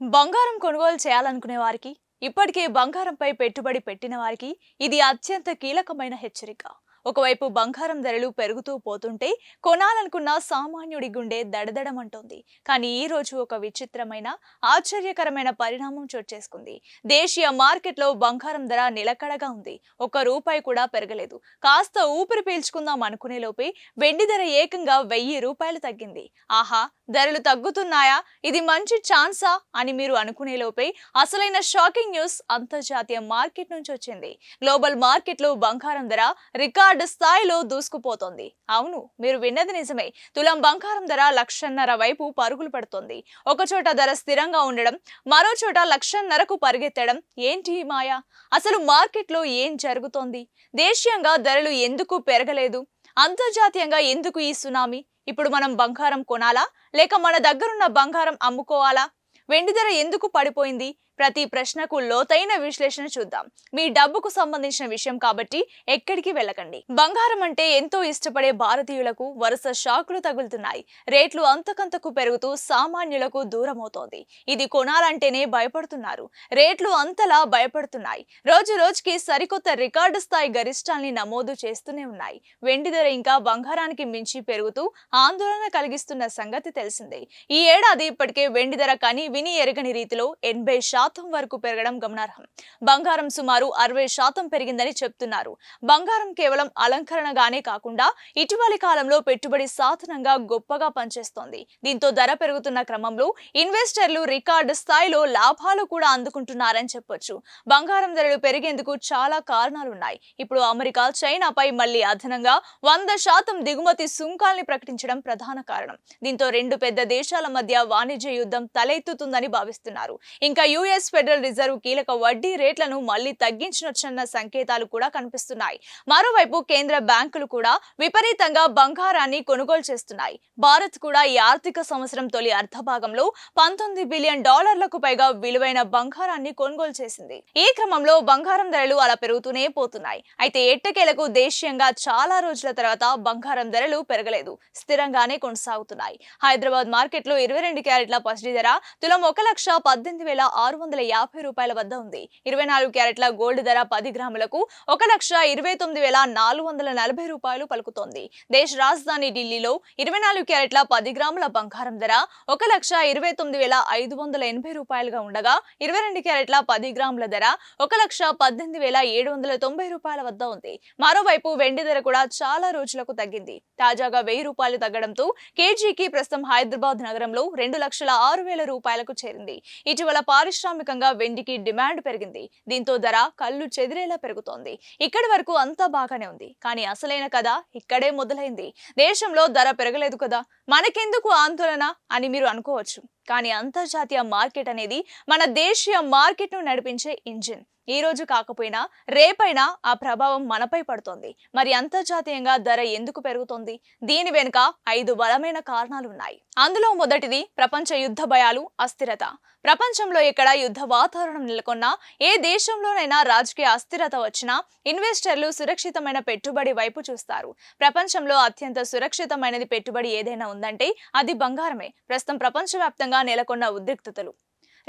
బంగారం కొనుగోలు చేయాలనుకునే వారికి ఇప్పటికే బంగారంపై పెట్టుబడి పెట్టిన వారికి ఇది అత్యంత కీలకమైన హెచ్చరిక. ఒకవైపు బంగారం ధరలు పెరుగుతూ పోతుంటే కొనాలనుకున్న సామాన్యుడి గుండె దడదడమంటోంది. కానీ ఈ రోజు ఒక విచిత్రమైన ఆశ్చర్యకరమైన పరిణామం చోటు చేసుకుంది. దేశీయ మార్కెట్లో బంగారం ధర నిలకడగా ఉంది. ఒక్క రూపాయి కూడా పెరగలేదు. కాస్త ఊపిరి పీల్చుకుందాం అనుకునే లోపే వెండి ధర ఏకంగా వెయ్యి రూపాయలు తగ్గింది. ఆహా! ధరలు తగ్గుతున్నాయా? ఇది మంచి ఛాన్సా? అని మీరు అనుకునే లోపే అసలైన షాకింగ్ న్యూస్ అంతర్జాతీయ మార్కెట్ నుంచి వచ్చింది. గ్లోబల్ మార్కెట్లో బంగారం ధర రికార్డు స్థాయిలో దూసుకుపోతోంది. అవును మీరు విన్నది నిజమే. తులం బంగారం ధర లక్షన్నర వైపు పరుగులు పడుతోంది. ఒకచోట ధర స్థిరంగా ఉండడం మరో చోట లక్షన్నరకు పరిగెత్తడం ఏంటి మాయా? అసలు మార్కెట్లో ఏం జరుగుతోంది? దేశీయంగా ధరలు ఎందుకు పెరగలేదు? అంతర్జాతీయంగా ఎందుకు ఈ సునామీ? ఇప్పుడు మనం బంగారం కొనాలా? లేక మన దగ్గరున్న బంగారం అమ్ముకోవాలా? వెండి ధర ఎందుకు పడిపోయింది? ప్రతి ప్రశ్నకు లోతైన విశ్లేషణ చూద్దాం. మీ డబ్బుకు సంబంధించిన విషయం కాబట్టి ఎక్కడికి వెళ్ళకండి. బంగారం అంటే ఎంతో ఇష్టపడే భారతీయులకు వరుస షాకులు తగులుతున్నాయి. రేట్లు అంతకంతకు పెరుగుతూ సామాన్యులకు దూరమవుతోంది. ఇది కొనాలంటేనే భయపడుతున్నారు. రేట్లు అంతలా భయపడుతున్నాయి. రోజు రోజుకి సరికొత్త రికార్డు స్థాయి గరిష్టాల్ని నమోదు చేస్తూనే ఉన్నాయి. వెండి ధర ఇంకా బంగారానికి మించి పెరుగుతూ ఆందోళన కలిగిస్తున్న సంగతి తెలిసిందే. ఈ ఏడాది ఇప్పటికే వెండి ధర కని విని ఎరగని రీతిలో ఎనభై శాతం వరకు పెరగడం గమనార్హం. బంగారం సుమారు అరవై శాతం పెరిగిందని చెప్తున్నారు. బంగారం కేవలం అలంకరణగానే కాకుండా ఇటీవలి కాలంలో పెట్టుబడి సాధనంగా గొప్పగా పనిచేస్తోంది. దీంతో ధర పెరుగుతున్న క్రమంలో ఇన్వెస్టర్లు రికార్డు స్థాయిలో లాభాలు కూడా అందుకుంటున్నారని చెప్పొచ్చు. బంగారం ధరలు పెరిగేందుకు చాలా కారణాలున్నాయి. ఇప్పుడు అమెరికా చైనాపై మళ్ళీ అదనంగా వంద శాతం దిగుమతి సుంకాల్ని ప్రకటించడం ప్రధాన కారణం. దీంతో రెండు పెద్ద దేశాల మధ్య వాణిజ్య యుద్ధం తలెత్తుతుందని భావిస్తున్నారు. ఇంకా యుఎస్ ఫెడరల్ రిజర్వ్ కీలక వడ్డీ రేట్లను మళ్ళీ తగ్గించనొచ్చన్న సంకేతాలు కూడా కనిపిస్తున్నాయి. మరోవైపు కేంద్ర బ్యాంకులు కూడా విపరీతంగా బంగారాన్ని కొనుగోలు చేస్తున్నాయి. భారత్ కూడా ఈ ఆర్థిక సంవత్సరం తొలి అర్ధభాగంలో పంతొమ్మిది బిలియన్ డాలర్లకు పైగా విలువైన బంగారాన్ని కొనుగోలు చేసింది. ఈ క్రమంలో బంగారం ధరలు అలా పెరుగుతూనే పోతున్నాయి. అయితే ఎట్టకేలకు దేశీయంగా చాలా రోజుల తర్వాత బంగారం ధరలు పెరగలేదు. స్థిరంగానే కొనసాగుతున్నాయి. హైదరాబాద్ మార్కెట్లో ఇరవై రెండు క్యారెట్ల పసిడి ధర తులం ఒక లక్ష పద్దెనిమిది వేల ఆరు వందల యాభై రూపాయల వద్ద ఉంది. ఇరవై నాలుగు క్యారెట్ల గోల్డ్ ధర పది గ్రాములకు ఒక లక్ష ఇరవై తొమ్మిది వేల నాలుగు వందల నలభై రూపాయలు పలుకుతోంది. దేశ రాజధాని ఢిల్లీలో ఇరవై నాలుగు క్యారెట్ల పది గ్రాముల బంగారం ధర ఒక లక్ష ఇరవై తొమ్మిది వేల ఐదు వందల ఎనభై రూపాయలుగా ఉండగా ఇరవై రెండు క్యారెట్ల పది గ్రాముల ధర ఒక లక్ష పద్దెనిమిది వేల ఏడు వందల తొంభై రూపాయల వద్ద ఉంది. మరోవైపు వెండి ధర కూడా చాలా రోజులకు తగ్గింది. తాజాగా వెయ్యి రూపాయలు తగ్గడంతో కేజీకి ప్రస్తుతం హైదరాబాద్ నగరంలో రెండు లక్షల ఆరు వేల రూపాయలకు చేరింది. ఇటీవల పారిశ్రామిక పారిశ్రామికంగా వెండికి డిమాండ్ పెరిగింది. దీంతో ధర కళ్ళు చెదిరేలా పెరుగుతోంది. ఇక్కడి వరకు అంతా బాగానే ఉంది. కానీ అసలైన కథ ఇక్కడే మొదలైంది. దేశంలో ధర పెరగలేదు కదా! మనకెందుకు ఆందోళన అని మీరు అనుకోవచ్చు. కానీ అంతర్జాతీయ మార్కెట్ అనేది మన దేశీయ మార్కెట్ను నడిపించే ఇంజిన్. ఈ రోజు కాకపోయినా రేపైనా ఆ ప్రభావం మనపై పడుతోంది. మరి అంతర్జాతీయంగా ధర ఎందుకు పెరుగుతోంది? దీని వెనుక ఐదు బలమైన కారణాలు ఉన్నాయి అందులో మొదటిది ప్రపంచ యుద్ధ భయాలు అస్థిరత. ప్రపంచంలో ఎక్కడ యుద్ధ వాతావరణం నెలకొన్నా ఏ దేశంలోనైనా రాజకీయ అస్థిరత వచ్చినా ఇన్వెస్టర్లు సురక్షితమైన పెట్టుబడి వైపు చూస్తారు. ప్రపంచంలో అత్యంత సురక్షితమైనది పెట్టుబడి ఏదైనా ఉందంటే అది బంగారమే. ప్రస్తుతం ప్రపంచవ్యాప్తంగా నెలకొన్న ఉద్రిక్తతలు.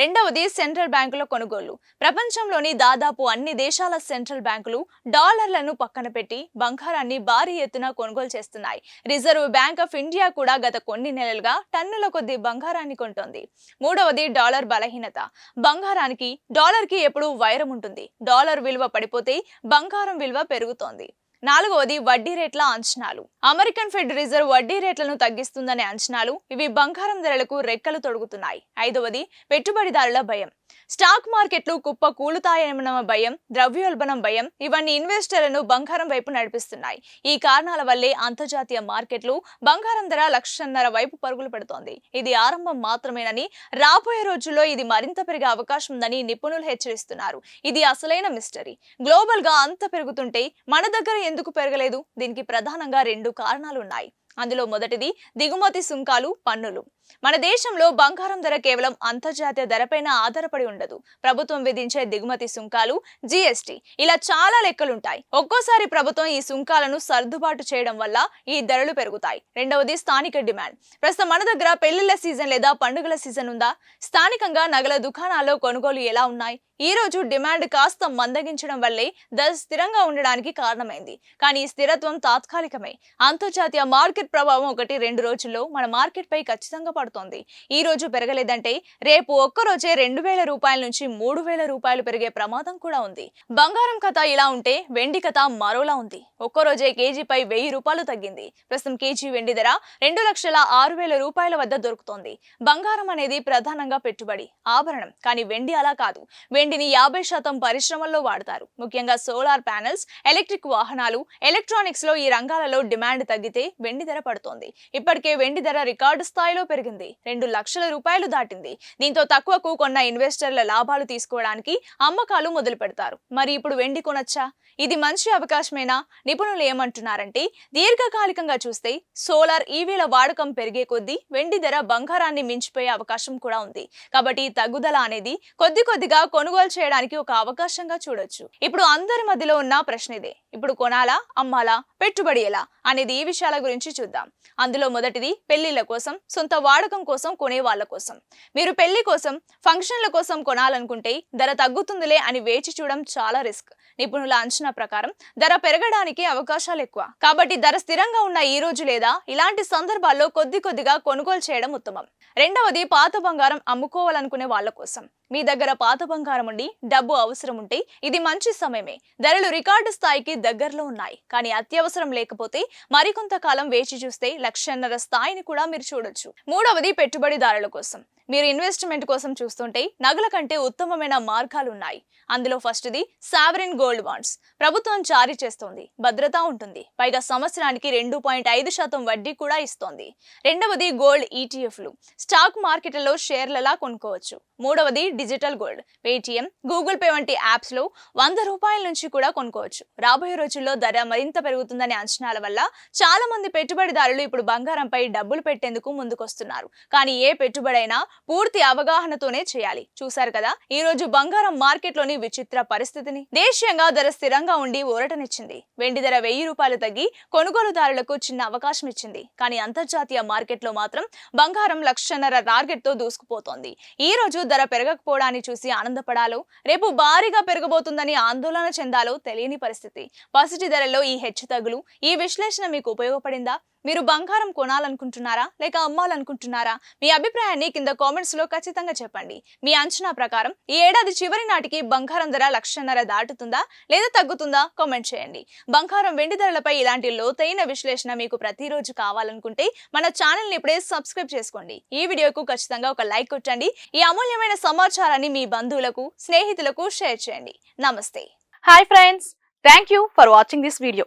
రెండవది సెంట్రల్ బ్యాంకుల కొనుగోళ్ళు. ప్రపంచంలోని దాదాపు అన్ని దేశాల సెంట్రల్ బ్యాంకులు డాలర్లను పక్కన పెట్టి బంగారాన్ని భారీ ఎత్తున కొనుగోలు చేస్తున్నాయి. రిజర్వ్ బ్యాంక్ ఆఫ్ ఇండియా కూడా గత కొన్ని నెలలుగా టన్నుల కొద్ది బంగారాన్ని కొంటోంది. మూడవది డాలర్ బలహీనత. బంగారానికి డాలర్కి ఎప్పుడూ వైరం ఉంటుంది. డాలర్ విలువ పడిపోతే బంగారం విలువ పెరుగుతోంది. నాలుగవది వడ్డీ రేట్ల అంచనాలు. అమెరికన్ ఫెడ్ రిజర్వ్ వడ్డీ రేట్లను తగ్గిస్తుందనే అంచనాలు ఇవి బంగారం ధరలకు రెక్కలు తొడుగుతున్నాయి. ఐదవది పెట్టుబడిదారుల భయం. స్టాక్ మార్కెట్లు కుప్ప కూలుతాయన్న భయం ద్రవ్యోల్బణం భయం ఇవన్నీ ఇన్వెస్టర్లను బంగారం వైపు నడిపిస్తున్నాయి. ఈ కారణాల వల్లే అంతర్జాతీయ మార్కెట్లు బంగారం ధర లక్షన్నర వైపు పరుగులు పెడుతోంది. ఇది ఆరంభం మాత్రమేనని రాబోయే రోజుల్లో ఇది మరింత పెరిగే అవకాశం ఉందని నిపుణులు హెచ్చరిస్తున్నారు. ఇది అసలైన మిస్టరీ. గ్లోబల్గా అంత పెరుగుతుంటే మన దగ్గర ఎందుకు పెరగలేదు? దీనికి ప్రధానంగా రెండు కారణాలు ఉన్నాయి అందులో మొదటిది దిగుమతి సుంకాలు పన్నులు. మన దేశంలో బంగారం ధర కేవలం అంతర్జాతీయ ధరపైన ఆధారపడి ఉండదు. ప్రభుత్వం విధించే దిగుమతి సుంకాలు జీఎస్టీ. ఇలా చాలా లెక్కలుంటాయి. ఒక్కోసారి ప్రభుత్వం ఈ సుంకాలను సర్దుబాటు చేయడం వల్ల ఈ ధరలు పెరుగుతాయి. రెండవది స్థానిక డిమాండ్. ప్రస్తుతం మన దగ్గర పెళ్ళిళ్ళ సీజన్ లేదా పండుగల సీజన్ ఉందా? స్థానికంగా నగల దుకాణాల్లో కొనుగోలు ఎలా ఉన్నాయి? ఈ రోజు డిమాండ్ కాస్త మందగించడం వల్లే ధర స్థిరంగా ఉండడానికి కారణమైంది. కానీ ఈ స్థిరత్వం తాత్కాలికమే. అంతర్జాతీయ మార్కెట్ ప్రభావం ఒకటి రెండు రోజుల్లో మన మార్కెట్ పై ఖచ్చితంగా పడుతోంది. ఈ రోజు పెరగలేదంటే రేపు ఒక్క రోజే రెండు వేల రూపాయల నుంచి మూడు వేల రూపాయలు పెరిగే ప్రమాదం కూడా ఉంది. బంగారం కథ ఇలా ఉంటే వెండి కథ మరోలా ఉంది. ఒక్కరోజే కేజీపై వెయ్యి రూపాయలు తగ్గింది. ప్రస్తుతం కేజీ వెండి ధర రెండు లక్షల ఆరు వేల రూపాయల వద్ద దొరుకుతోంది. బంగారం అనేది ప్రధానంగా పెట్టుబడి ఆభరణం. కానీ వెండి అలా కాదు. వెండిని యాభై శాతం పరిశ్రమల్లో వాడతారు. ముఖ్యంగా సోలార్ ప్యానెల్స్ ఎలక్ట్రిక్ వాహనాలు ఎలక్ట్రానిక్స్లో ఈ రంగాలలో డిమాండ్ తగ్గితే వెండి ధర పడుతోంది. ఇప్పటికే వెండి ధర రికార్డు స్థాయిలో పెరిగింది. రెండు లక్షల రూపాయలు దాటింది. దీంతో తక్కువకు కొన్న ఇన్వెస్టర్ల లాభాలు తీసుకోవడానికి అమ్మకాలు మొదలు పెడతారు. మరి ఇప్పుడు వెండి కొనొచ్చా? ఇది మంచి అవకాశమేనా? నిపుణులు ఏమంటున్నారంటే దీర్ఘకాలికంగా చూస్తే సోలార్ ఈవీల వాడకం పెరిగే కొద్దీ వెండి ధర బంగారాన్ని మించిపోయే అవకాశం కూడా ఉంది. కాబట్టి తగ్గుదల అనేది కొద్ది కొద్దిగా కొనుగోలు కొనుగోలు చేయడానికి ఒక అవకాశంగా చూడొచ్చు. ఇప్పుడు అందరి మధ్యలో ఉన్న ప్రశ్న ఇదే. ఇప్పుడు కొనాలా అమ్మాలా పెట్టుబడి ఎలా అనేది ఈ విషయాల గురించి చూద్దాం. అందులో మొదటిది పెళ్ళిళ్ళ కోసం సొంత వాడకం కోసం కొనే వాళ్ళ కోసం. మీరు పెళ్ళి కోసం ఫంక్షన్ల కోసం కొనాలనుకుంటే ధర తగ్గుతుందిలే అని వేచి చూడడం చాలా రిస్క్. నిపుణుల అంచనా ప్రకారం ధర పెరగడానికి అవకాశాలు ఎక్కువ. కాబట్టి ధర స్థిరంగా ఉన్న ఈ రోజు లేదా ఇలాంటి సందర్భాల్లో కొద్ది కొద్దిగా కొనుగోలు చేయడం ఉత్తమం. రెండవది పాత బంగారం అమ్ముకోవాలనుకునే వాళ్ళ కోసం. మీ దగ్గర పాత బంగారం ఉండి డబ్బు అవసరం ఉంటే ఇది మంచి సమయమే. ధరలు రికార్డు స్థాయికి దగ్గరలో ఉన్నాయి. కానీ అత్యవసరం లేకపోతే మరికొంతకాలం వేచి చూస్తే లక్షన్నర స్థాయిని కూడా మీరు చూడొచ్చు. మూడవది పెట్టుబడిదారుల కోసం. మీరు ఇన్వెస్ట్మెంట్ కోసం చూస్తుంటే నగల కంటే ఉత్తమమైన మార్గాలు ఉన్నాయి. అందులో ఫస్ట్ది సావరిన్ గోల్డ్ బాండ్స్. ప్రభుత్వం జారీ చేస్తోంది. భద్రత ఉంటుంది. పైగా సంవత్సరానికి రెండు పాయింట్ ఐదు శాతం వడ్డీ కూడా ఇస్తోంది. రెండవది గోల్డ్ ఈటీఎఫ్లు. స్టాక్ మార్కెట్లలో షేర్లలా కొనుక్కోవచ్చు. మూడవది digital gold Paytm Google Pay వంటి యాప్స్లో వంద రూపాయల నుంచి కూడా కొనుక్కోవచ్చు. రాబోయే రోజుల్లో ధర మరింత పెరుగుతుందనే అంచనాల వల్ల చాలా మంది పెట్టుబడిదారులు ఇప్పుడు బంగారంపై డబ్బులు పెట్టేందుకు ముందుకొస్తున్నారు. కానీ ఏ పెట్టుబడైనా పూర్తి అవగాహనతోనే చేయాలి. చూశారు కదా ఈ రోజు బంగారం మార్కెట్లోని విచిత్ర పరిస్థితిని. దేశీయంగా ధర స్థిరంగా ఉండి ఊరటనిచ్చింది. వెండి ధర వెయ్యి రూపాయలు తగ్గి కొనుగోలుదారులకు చిన్న అవకాశం ఇచ్చింది. కానీ అంతర్జాతీయ మార్కెట్లో మాత్రం బంగారం లక్షన్నర టార్గెట్తో దూసుకుపోతోంది. ఈ రోజు ధర రాకపోవడాన్ని చూసి ఆనందపడాలో రేపు భారీగా పెరగబోతుందని ఆందోళన చెందాలో తెలియని పరిస్థితి. పసిటి ధరల్లో ఈ హెచ్చుతగ్గులు ఈ విశ్లేషణ మీకు ఉపయోగపడిందా? మీరు బంగారం కొనాలనుకుంటున్నారా లేక అమ్మాలనుకుంటున్నారా? మీ అభిప్రాయాన్ని కింద కామెంట్స్లో ఖచ్చితంగా చెప్పండి. మీ అంచనా ప్రకారం ఈ ఏడాది చివరి నాటికి బంగారం ధర లక్షన్నర దాటుతుందా లేదా తగ్గుతుందా? కామెంట్ చేయండి. బంగారం వెండి ధరలపై ఇలాంటి లోతైన విశ్లేషణ మీకు ప్రతిరోజు కావాలనుకుంటే మన ఛానల్ని ఇప్పుడే సబ్స్క్రైబ్ చేసుకోండి. ఈ వీడియోకు ఖచ్చితంగా ఒక లైక్ కొట్టండి. ఈ అమూల్యమైన సమాచారాన్ని మీ బంధువులకు స్నేహితులకు షేర్ చేయండి. నమస్తే. Hi friends thank you for watching this video